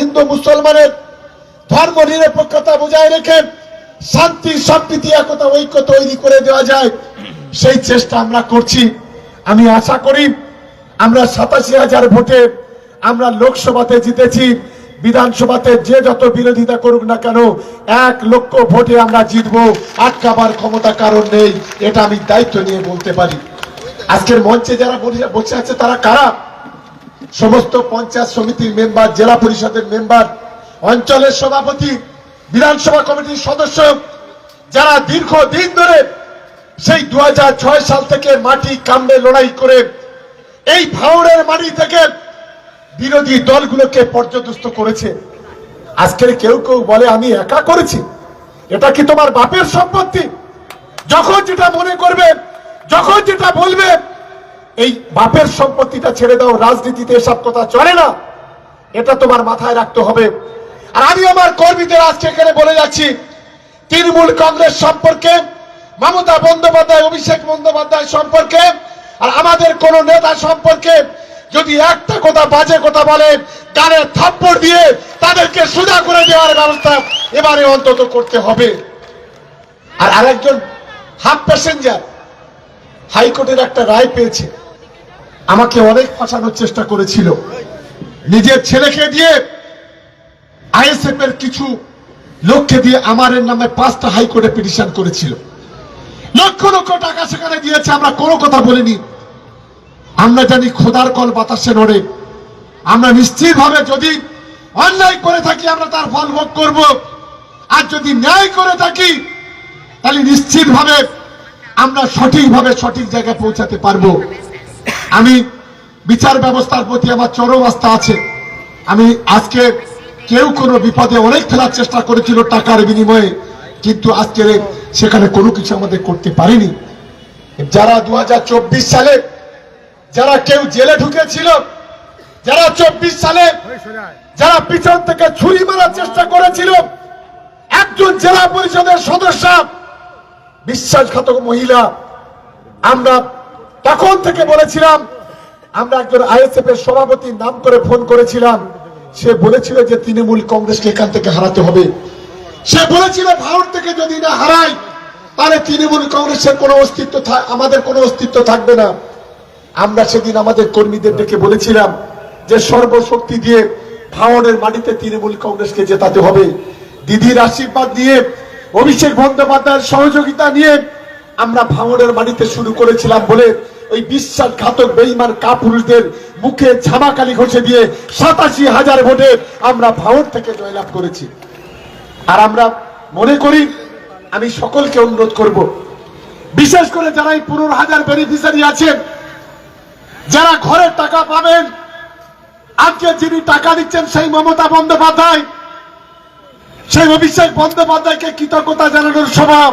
হিন্দু মুসলমানের ধর্ম নিরপেক্ষতা বজায় রেখে শান্তি, সম্প্রীতি, একতা, ঐক্য তৈরি করে দেওয়া যায়, সেই চেষ্টা আমরা করছি। আমি আশা করি আমরা সাতাশি হাজার ভোটে আমরা লোকসভাতে জিতেছি, বিধানসভাতে যে যত বিরোধিতা করুক না কেন, এক লক্ষ ভোটে আমরা জিতবো, আটকাবার ক্ষমতা কারণ নেই, এটা আমি দায়িত্ব নিয়ে বলতে পারি। আজকের মঞ্চে যারা বসে- বসে আছে, তারা কারা? সমস্ত পঞ্চায়েত সমিতির মেম্বার, জেলা পরিষদের মেম্বার, অঞ্চলের সভাপতি, বিধানসভা কমিটির সদস্য, যারা দীর্ঘ দিন ধরে সেই দু হাজার ছয় সাল থেকে মাটি কামড়ে লড়াই করে এই ভাওড়ের মাটি থেকে বিরোধী দলগুলোকে পর্যদস্ত করেছে। আজকের কেউ কেউ বলে, আমি একা করেছি। এটা কি তোমার বাপের সম্পত্তি? যখন যেটা মনে করবে, যখন যেটা বলবে এই বাপের সম্পত্তিটা ছেড়ে দাও, রাজনীতিতে এসব কথা চলে না। এটা তোমার মাথায় রাখতে হবে। আর আমি আমার কর্মীদের আজকে এখানে বলে যাচ্ছি, তৃণমূল কংগ্রেস সম্পর্কে, মমতা বন্দ্যোপাধ্যায়, অভিষেক বন্দ্যোপাধ্যায় সম্পর্কে, আর আমাদের কোন নেতা সম্পর্কে যদি একটা কথা বাজে কথা বলে গানে থাপ্পড় দিয়ে তাদেরকে সুদা করে দেওয়ার ব্যবস্থা এবারে অন্তত করতে হবে। আর আরেকজন হাফ প্যাসেঞ্জার হাইকোর্টের একটা রায় পেয়েছে। আমাকে অনেক ফাঁসানোর চেষ্টা করেছিল। নিজের ছেলেকে দিয়ে আইএসএফ এর কিছু লোককে দিয়ে আমার নামে পাঁচটা হাইকোর্টে পিটিশন করেছিল। লক্ষ লক্ষ টাকা সেখানে দিয়েছে, আমরা কোনো কথা বলিনি। আমরা জানি খোদার কল বাতাসে নড়ে। আমরা নিশ্চিত ভাবে যদি অন্যায় করে থাকি, আমরা তার ফল ভোগ করব। আর যদি ন্যায় করে থাকি, তাহলে নিশ্চিত ভাবে আমরা সঠিকভাবে সঠিক জায়গায় পৌঁছাতে পারব। আমি বিচার ব্যবস্থার প্রতি আমার চরম আস্থা আছে। আমি আজকে কেউ কোনো বিপদে অনেক ফেলার চেষ্টা করেছিল টাকার বিনিময়ে, কিন্তু আজকে সেখানে কোনো কিছু আমাদের করতে পারিনি। যারা দু হাজার চব্বিশ সালে, যারা কেউ জেলে ঢুকেছিল, যারা চব্বিশ সালে যারা পিছন থেকে ছুরি মারার চেষ্টা করেছিল, একজন জেলা পরিষদের সদস্য, বিশ্বাসঘাতক মহিলা, আমরা তখন থেকে বলেছিলাম, আমরা একজন আইএসএফ এর সভাপতির নাম করে ফোন করেছিলাম। সে বলেছিল যে তৃণমূল কংগ্রেসকে এখান থেকে হারাতে হবে। সে বলেছিল, ভারত থেকে যদি না হারাই, তাহলে তৃণমূল কংগ্রেসের কোনো অস্তিত্ব আমাদের কোনো অস্তিত্ব থাকবে না। আমরা সেদিন আমাদের কর্মীদের ডেকে বলেছিলাম যে, সর্বশক্তি দিয়ে ভাঙনের মাটিতে তৃণমূল কংগ্রেসকে জেতাতে হবে। দিদির আশীর্বাদ নিয়ে, অভিষেক বন্দ্যোপাধ্যায়ের সহযোগিতা নিয়ে আমরা ভাঙনের মাটিতে শুরু করেছিলাম বলে ওই বিশ্বাসঘাতক বেইমান কাপুরুষদের মুখে ঝামাকালি ঘষে দিয়ে সাতাশি হাজার ভোটে আমরা ভাঙর থেকে জয়লাভ করেছি। আর আমরা মনে করি, আমি সকলকে অনুরোধ করব, বিশেষ করে যারা এই পনেরো হাজার বেনিফিশিয়ারি আছেন, যারা ঘরের টাকা পাবেন, আজকে যিনি টাকা দিচ্ছেন সেই মমতা বন্দ্যোপাধ্যায়, সেই অভিষেক বন্দ্যোপাধ্যায়কে কৃতজ্ঞতা জানানোর স্বভাব।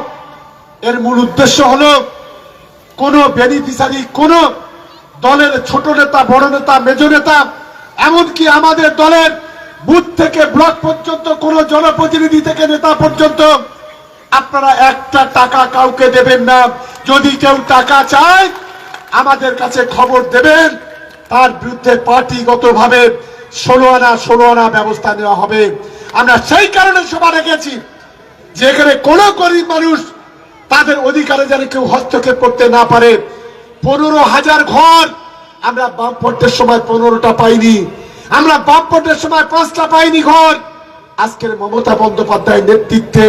এর মূল উদ্দেশ্য হলো কোন বেনিফিশিয়ারি কোন দলের ছোট নেতা, বড় নেতা মেজ নেতা, এমনকি আমাদের দলের বুথ থেকে ব্লক পর্যন্ত, কোন জনপ্রতিনিধি থেকে নেতা পর্যন্ত, আপনারা একটা টাকা কাউকে দেবেন না। যদি কেউ টাকা চায়, আমাদের কাছে খবর দেবেন। তার বিরুদ্ধে পার্টিগতভাবে ষোলো আনা ষোলো আনা ব্যবস্থা নেওয়া হবে। আমরা সেই কারণে সভা রেখেছি যেখানে কোন গরিব মানুষ তাদের অধিকারে যেন কেউ হস্তক্ষেপ করতে না পারে। পনেরো হাজার ঘর আমরা বামপটের সময় পনেরোটা পাইনি। আমরা বামপটের সময় পাঁচটা পাইনি ঘর। আজকের মমতা বন্দ্যোপাধ্যায়ের নেতৃত্বে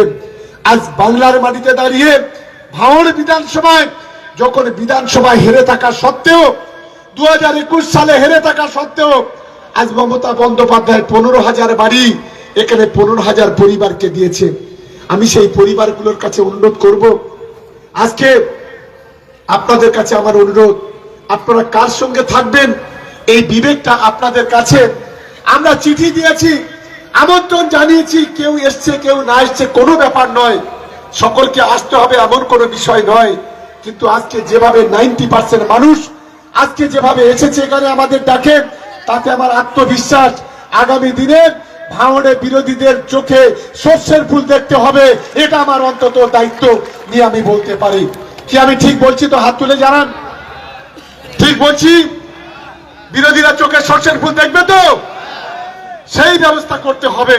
আজ বাংলার মাটিতে দাঁড়িয়ে ভাঙড় বিধানসভায় যখন বিধানসভায় হেরে থাকা সত্ত্বেও দু হাজার একুশ সালে হেরে থাকা সত্ত্বেও আজ মমতা বন্দ্যোপাধ্যায় পনেরো হাজার বাড়ি এখানে পনেরো হাজার পরিবারকে দিয়েছে। আমি সেই পরিবারগুলোর কাছে অনুরোধ করব আজকে আপনাদের কাছে আমার অনুরোধ, আপনারা কার সঙ্গে থাকবেন? এই বিবেকটা আপনাদের কাছে। আমরা চিঠি দিয়েছি, আমন্ত্রণ জানিয়েছি, কেউ এসছে, কেউ না এসছে, কোনো ব্যাপার নয়। সকলকে আসতে হবে এমন কোনো বিষয় নয়। কিন্তু আজকে যেভাবে নাইনটি পার্সেন্ট মানুষ আজকে যেভাবে এসেছে এখানে আমাদের ডাকে, তাতে আমার আত্মবিশ্বাস আগামী দিনে ভাঙড়ে বিরোধীদের চোখে সর্ষের ফুল দেখতে হবে। এটা আমার অন্তত দায়িত্ব নিয়ে আমি বলতে পারি। কি আমি ঠিক বলছি? তো হাত তুলে জানান। ঠিক বলছি? বিরোধীরা চোখে সর্ষের ফুল দেখবে তো? সেই ব্যবস্থা করতে হবে।